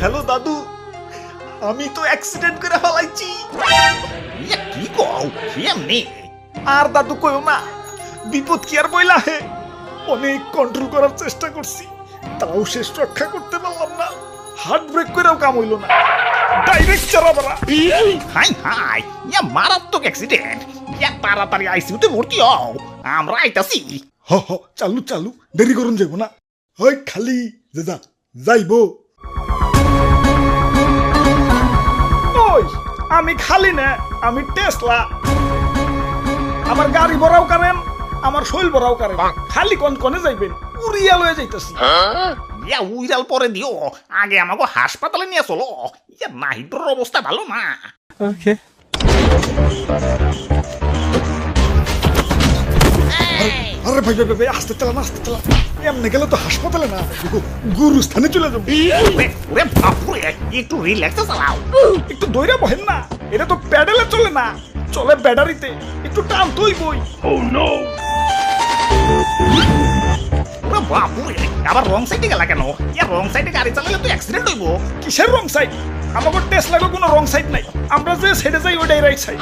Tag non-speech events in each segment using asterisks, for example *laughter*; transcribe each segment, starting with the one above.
Hello দাদু আমি তো অ্যাক্সিডেন্ট করে ফেলাইছি। কি কও? কেমনে আর দাদু কইও না বিপদ কি আর বইলা হে? অনেক কন্ট্রোল করার চেষ্টা করছি তাও শেষ রক্ষা করতে পারলাম না। হার্ট ব্রেক করেও কাম হইল না। ডাইরেক্ট চারাবারা হাই হাই ইয়া মারাত্মক অ্যাক্সিডেন্ট ইয়া তাড়াতাড়ি আইসিইউতে ভর্তি হও। আমরা আইতাছি। হ হ চালু চালু দেরি করুন যাব না। হয় খালি দাদা যাইবো। আমি খালি না আমি টেসলা। আমার গাড়ি ভরাও কারেন আমার শৈল ভরাও কারেন। খালি কোন কোনে যাইবেন? উড়িয়া লয়ে যাইতাছি। ইয়া উইরাল পরে দিও। আগে আমাকে হাসপাতালে নিয়ে চলো। ইয়া নাহিদর অবস্থা ভালো না। আরে ভাই ভাই ভাই, আস্তে চালান আস্তে চালান। এমনি গেলে তো হাসপাতালে না গু- গুরুস্থানে চলে যাব। একটু রিল্যাক্সে চালাও। একটু দইরা বহেন না এটা তো প্যাডেলে চলে না। চলে ব্যাটারিতে একটু টান তুই বই। ও ওরে বাপুরে আবার রং সাইডে গেলা কেন? ইয়া রং সাইডে গাড়ি চালালে তো অ্যাক্সিডেন্ট হইব। কিসের রং সাইড আমাকে টেস্ট লাগো কোনো রং সাইড নাই। আমরা যে সাইডে যাই ওইটাই রাইট সাইড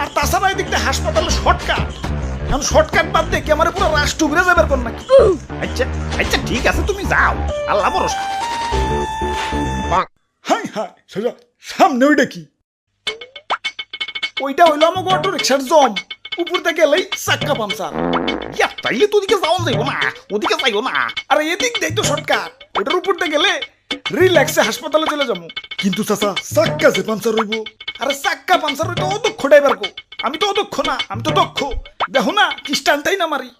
আর তাছাড়া এদিকটা হাসপাতালে শর্টকাট এখন শর্টকাট বাদ দিয়ে ক্যামেরা পুরো রাশ টুকরে যাবার কোন নাকি? আচ্ছা আচ্ছা ঠিক আছে তুমি যাও। আল্লাহ ভরসা। হাই হাই সোজা সামনে ওইটা কি? ওইটা হইল আমাকে অটো রিক্সার জম। উপর থেকে এলেই চাক্কা পামসার ইয়া তাইলে তো ওদিকে যাওয়া যাইব না ওদিকে যাইব না। আর এদিক দেই তো শর্টকাট ওটার উপর দিয়ে গেলে রিল্যাক্সে হাসপাতালে চলে যাব। কিন্তু চাচা চাক্কা যে পাঞ্চার হইব? আরে চাক্কা পাঞ্চার হইতো অদক্ষ ড্রাইভার কো? আমি তো অদক্ষ না আমি তো দক্ষ। দেখো না কি স্টানটাই না মারি?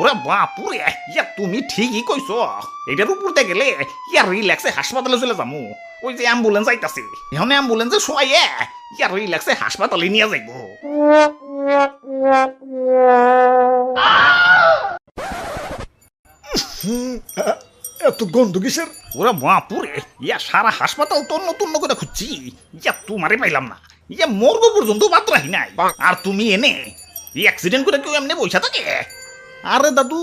ওরে বাপুরে, ইয়া তুমি ঠিকই কইছো। এটার উপরতে গেলে, ইয়া রিল্যাক্সে হাসপাতালে চলে যামু। ওই যে অ্যাম্বুলেন্স আইতাছে। এখন অ্যাম্বুলেন্সে শোয়াইয়ে, ইয়া রিল্যাক্সে হাসপাতালে নিয়ে যাইব। এত গন্ধ কিসের? ওরে বাপুরে ইয়া সারা হাসপাতাল তন্ন তন্ন করে খুঁজছি। ইয়া তোমারে পাইলাম না। ইয়া মর্গ পর্যন্ত বাদ রাখি নাই। আর তুমি এনে এই অ্যাক্সিডেন্ট করে কেউ এমনি বসে থাকে? আরে দাদু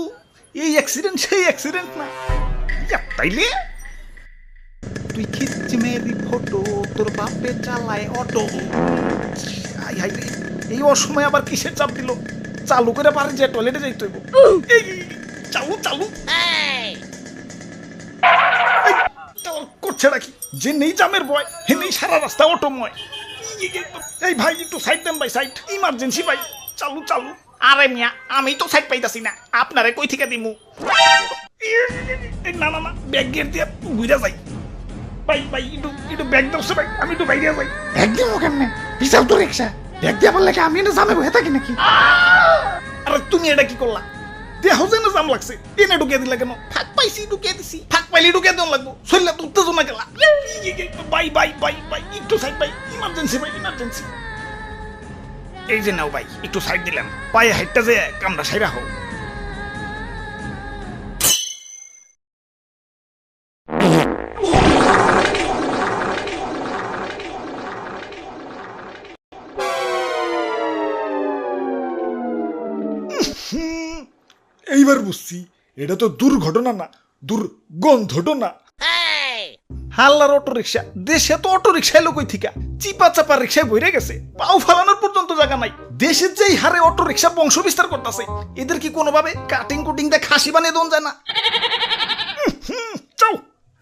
এই অ্যাক্সিডেন্ট সেই অ্যাক্সিডেন্ট না। ইয়া তাইলে? তুই খিচ্ছি মেয়েরি ফটো তোর বাপে চালায় অটো। আই হাই এই অসময় আবার কিসের চাপ দিল? চালু করে পারে যে টয়লেটে যাইতে হইব। এই, চালু চালু। করছে নাকি যে নেই জামের বয় হে নেই সারা রাস্তা অটোময়। এই, ভাই একটু সাইড দেন ভাই সাইড ইমার্জেন্সি ভাই চালু চালু। আরে মিয়া আমি তো সাইড পাইতাছি না আপনারে কই থেকে দিমু? এই, না না না ব্যাগ গিয়ে দিয়ে ঘুরে যাই। ভাই ভাই একটু একটু ব্যাগ দরছে ভাই আমি একটু বাইরে যাই। ব্যাগ দিব কেমনে? বিশাল তো রিক্সা। ব্যাগ দিয়া বললে কি আমি না জামে বসে থাকি নাকি? আরে তুমি এটা কি করলা? দেহ যেন জাম লাগছে। এনে ঢুকিয়ে দিলা কেন? ফাঁক পাইছি, ঢুকিয়ে দিছি। ফাঁক পাইলে ঢুকিয়ে দেন লাগবো। শরীরে তো উত্তেজনা গেলা। বাই বাই বাই বাই, একটু সাইড বাই। ইমার্জেন্সি বাই ইমার্জেন্সি এই যে নাও ভাই, একটু সাইড দিলাম। পায়ে হাইটটা যে কামড়া সাইরা হোক। এইবার বুঝছি এটা তো দুর্ঘটনা না দুর্গন্ধটনা। হাল্লার অটো রিক্সা দেশে তো অটো রিক্সা এলো কই থিকা চিপা চাপা রিক্সায় বইরে গেছে পাও ফালানোর পর্যন্ত জায়গা নাই। দেশের যেই হারে অটো রিক্সা বংশ বিস্তার করতেছে এদের কি কোনোভাবে কাটিং কুটিং দিয়ে খাসি বানিয়ে দন যায় না? চাও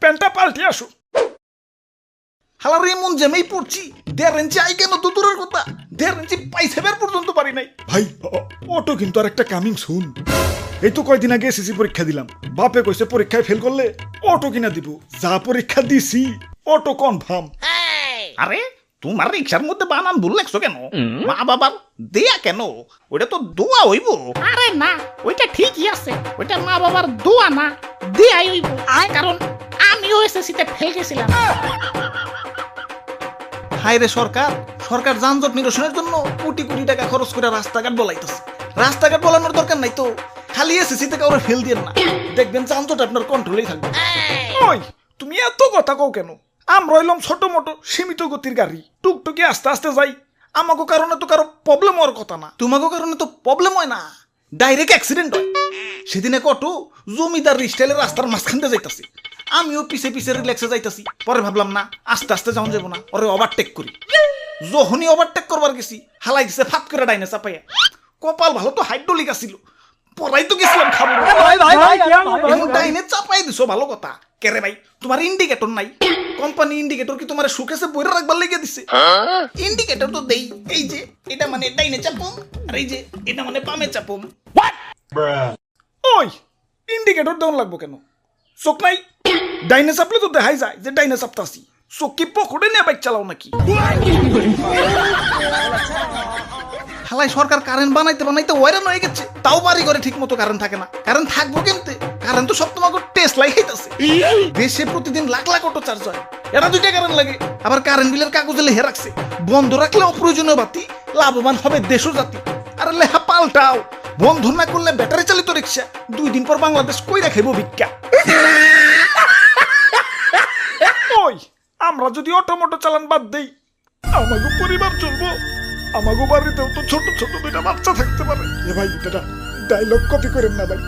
প্যান্টটা পাল্টে আসো। হালার এমন জেমেই পড়ছি দেড় ইঞ্চি আই কেন তো দূরের কথা? দেড় ইঞ্চি পাইসেবের পর্যন্ত পারি নাই। ভাই অটো কিন্তু আর একটা কামিং শুন এই তো কয়দিন আগে এসএসসি পরীক্ষা দিলাম। বাপে কইছে পরীক্ষায় ফেল করলে অটো কিনা দিব। যা পরীক্ষা দিছি অটো কনফার্ম আরে তোমার রিক্সার মধ্যে বানান ভুল লাগছো কেন? মা বাবার দেয়া কেন? ওটা তো দোয়া হইব। আরে না ওইটা ঠিকই আছে। ওইটা মা বাবার দোয়া না দেয়াই হইব। কারণ আমিও এসএসসিতে ফেল গেছিলাম। হায় রে সরকার সরকার যানজট নিরসনের জন্য কোটি কোটি টাকা খরচ করে রাস্তাঘাট বলাইতেছে। রাস্তাঘাট বলানোর দরকার নাই তো। খালি এসএসসি থেকে ওরা ফেল দিয়ে না। দেখবেন যানজট আপনার কন্ট্রোলেই থাকবে। ওই তুমি এত কথা কও কেন? আমরা হইলাম ছোট মোটো সীমিত গতির গাড়ি। টুকটুকি আস্তে আস্তে যাই। আমাকে কারণে তো কারও প্রবলেম হওয়ার কথা না। তোমাকে কারণে তো প্রবলেম হয় না। ডাইরেক্ট অ্যাক্সিডেন্ট হয়। সেদিন অটো জমিদার স্টাইলের রাস্তার মাঝখান দিয়ে যাইতাছি। আমিও পিছে পিছে রিল্যাক্সে যাইতাছি। পরে ভাবলাম না আস্তে আস্তে যাওয়া যাব না। ওরে ওভারটেক করি। যখনই ওভারটেক করবার গেছি হালাই দিছে ফাত করে ডাইনে চাপাইয়া। কপাল ভালো তো হাইড্রোলিক আসিল পরাই তো গেছিলাম খাব। চাপাই দিছো ভালো কথা। কেরে ভাই তোমার ইন্ডিকেটর নাই। কোম্পানি ইন্ডিকেটর কি তোমার সুকেসে বইরা রাখবার লেগে দিছে? ইন্ডিকেটর তো দেই। এই যে এটা মানে ডাইনে চাপুম আর এই যে এটা মানে বামে চাপুম। ওই ইন্ডিকেটর দেওয়ান লাগবো কেন? চোখ নাই? ডাইনে চাপলে তো দেখাই যায় যে ডাইনে চাপতাছি। চোখ কি পকড়ে নিয়ে বাইক চালাও নাকি? হালাই সরকার কারেন্ট বানাইতে বানাইতে ওয়ারান হয়ে গেছে। তাও বাড়ি করে ঠিক মতো কারেন্ট থাকে না। কারেন্ট থাকব কেমতে? কারেন্ট তো সব তোমাকে টেস্ট লাই খাইতেছে। দেশে প্রতিদিন লাখ লাখ অটো চার্জ হয়। এরা দুইটা কারেন্ট লাগে। আবার কারেন্ট বিলের কাগজে লেহে রাখছে, বন্ধ রাখলে অপ্রয়োজনীয় বাতি, লাভবান হবে দেশও জাতি। আরে লেহা পাল্টাও। বন্ধ না করলে ব্যাটারি চালিত রিক্সা দুই দিন পর বাংলাদেশ কই রাখাইব ভিক্ষা। *laughs* আমরা যদি অটো অটোমোটো চালান বাদ দেই, আমাগো পরিবার চলবো। আমাগো বাড়িতেও তো ছোট ছোট দুইটা বাচ্চা থাকতে পারে। এ ভাই এটা ডায়লগ কপি করেন না ভাই।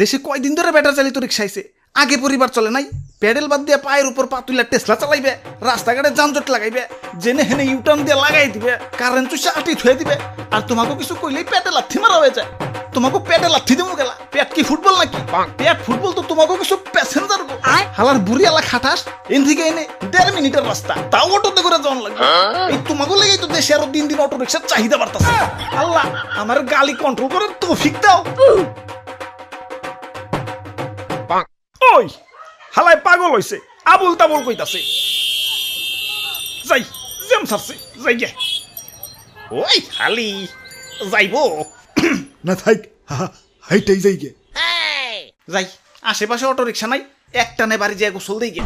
দেশে কয়দিন ধরে ব্যাটার চালিত রিক্সা আইছে আগে পরিবার চলে নাই প্যাডেল বাদ দিয়ে পায়ের উপর পা তুলে টেসলা চালাইবে রাস্তাঘাটে যানজট লাগাইবে জেনে হেনে ইউটার্ন দিয়ে লাগাই দিবে কারেন্ট চুষে আটি থুয়ে দিবে আর তোমাকে কিছু কইলেই প্যাডেল লাথি মারা হয়ে যায়। তোমাকে পেটে লাথি দেবো গেলা। পেট কি ফুটবল নাকি? পেট ফুটবল তো তোমাকে কিছু প্যাসেঞ্জার হালার বুড়ি আলা খাটাস এন থেকে এনে দেড় মিনিটের রাস্তা। তাও অটোতে করে লাগবে। এই তোমাকে লেগেই তো দেশে আরও দিন দিন অটো রিক্সার চাহিদা বাড়তাছে। আল্লাহ আমার গালি কন্ট্রোল করার তৌফিক দাও। ওই হালাই পাগল হইছে। আবুল তাবুল কইতাছে। যাই জেম সারছে। যাই গে। ওই খালি যাইবো। *coughs* না থাক হাইটাই যাই গে যাই, আশেপাশে অটো রিক্সা নাই, একটা নে বাড়ি যায় গোসল দিয়ে